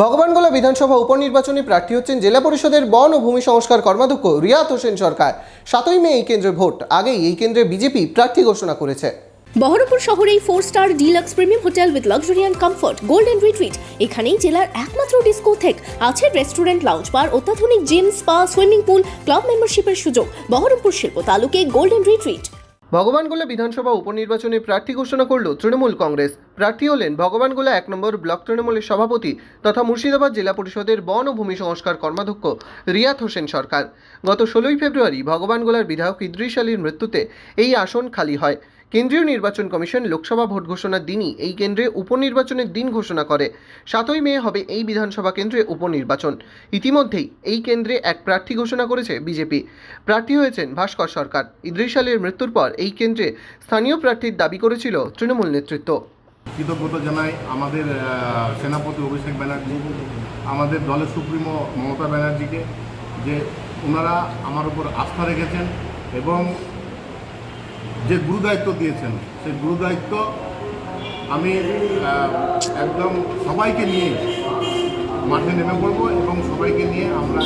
ভগবানগোলা বিধানসভা উপনির্বাচনে প্রার্থী হচ্ছেন জেলা পরিষদের বন ও ভূমি সংস্কার কর্মাধ্যক্ষ রিয়াত হোসেন সরকার। সাতই মে এই কেন্দ্রে ভোট। আগেই এই কেন্দ্রে বিজেপি প্রার্থী ঘোষণা করেছে। বহরমপুর শহরেই four star deluxe premium hotel with luxury and comfort golden retreat এখানেই জেলার একমাত্র ডিস্কোথেক আছে রেস্টুরেন্ট লাউঞ্জ বার অত্যাধুনিক gym spa swimming pool club মেম্বারশিপের সুযোগ। বহরমপুর শিল্প তালুকে গোল্ডেন রিট্রিট ভগবানগোলা বিধানসভা উপনির্বাচনে প্রার্থী ঘোষণা করল তৃণমূল কংগ্রেস। প্রার্থী হলেন ভগবানগোলা এক নম্বর ব্লক তৃণমূলের সভাপতি তথা মুর্শিদাবাদ জেলা পরিষদের বন ও ভূমি সংস্কার কর্মাধ্যক্ষ রিয়াত হোসেন সরকার। গত ষোলোই ফেব্রুয়ারি ভগবানগোলার বিধায়ক ইদ্রিস আলীর মৃত্যুতে এই আসন খালি হয়। কেন্দ্রীয় নির্বাচন কমিশন লোকসভা ভোট ঘোষণার দিনই এই কেন্দ্রে উপনির্বাচনের দিন ঘোষণা করে। সাতই মে হবে এই বিধানসভা কেন্দ্রে উপনির্বাচন। ইতিমধ্যেই এই কেন্দ্রে এক প্রার্থী ঘোষণা করেছে বিজেপি। প্রার্থী হয়েছেন ভাস্কর সরকার। ইদ্রিস আলীর মৃত্যুর পর এই কেন্দ্রে স্থানীয় প্রার্থীর দাবি করেছিল তৃণমূল নেতৃত্ব। কৃতজ্ঞতা জানাই আমাদের সেনাপতি অভিষেক ব্যানার্জি, আমাদের দলের সুপ্রিমো মমতা ব্যানার্জিকে যে ওনারা আমার উপর আস্থা রেখেছেন এবং যে গুরুদায়িত্ব দিয়েছেন, সেই গুরুদায়িত্ব আমি একদম সবাইকে নিয়ে মাঠে নেমে পড়ব এবং সবাইকে নিয়ে আমরা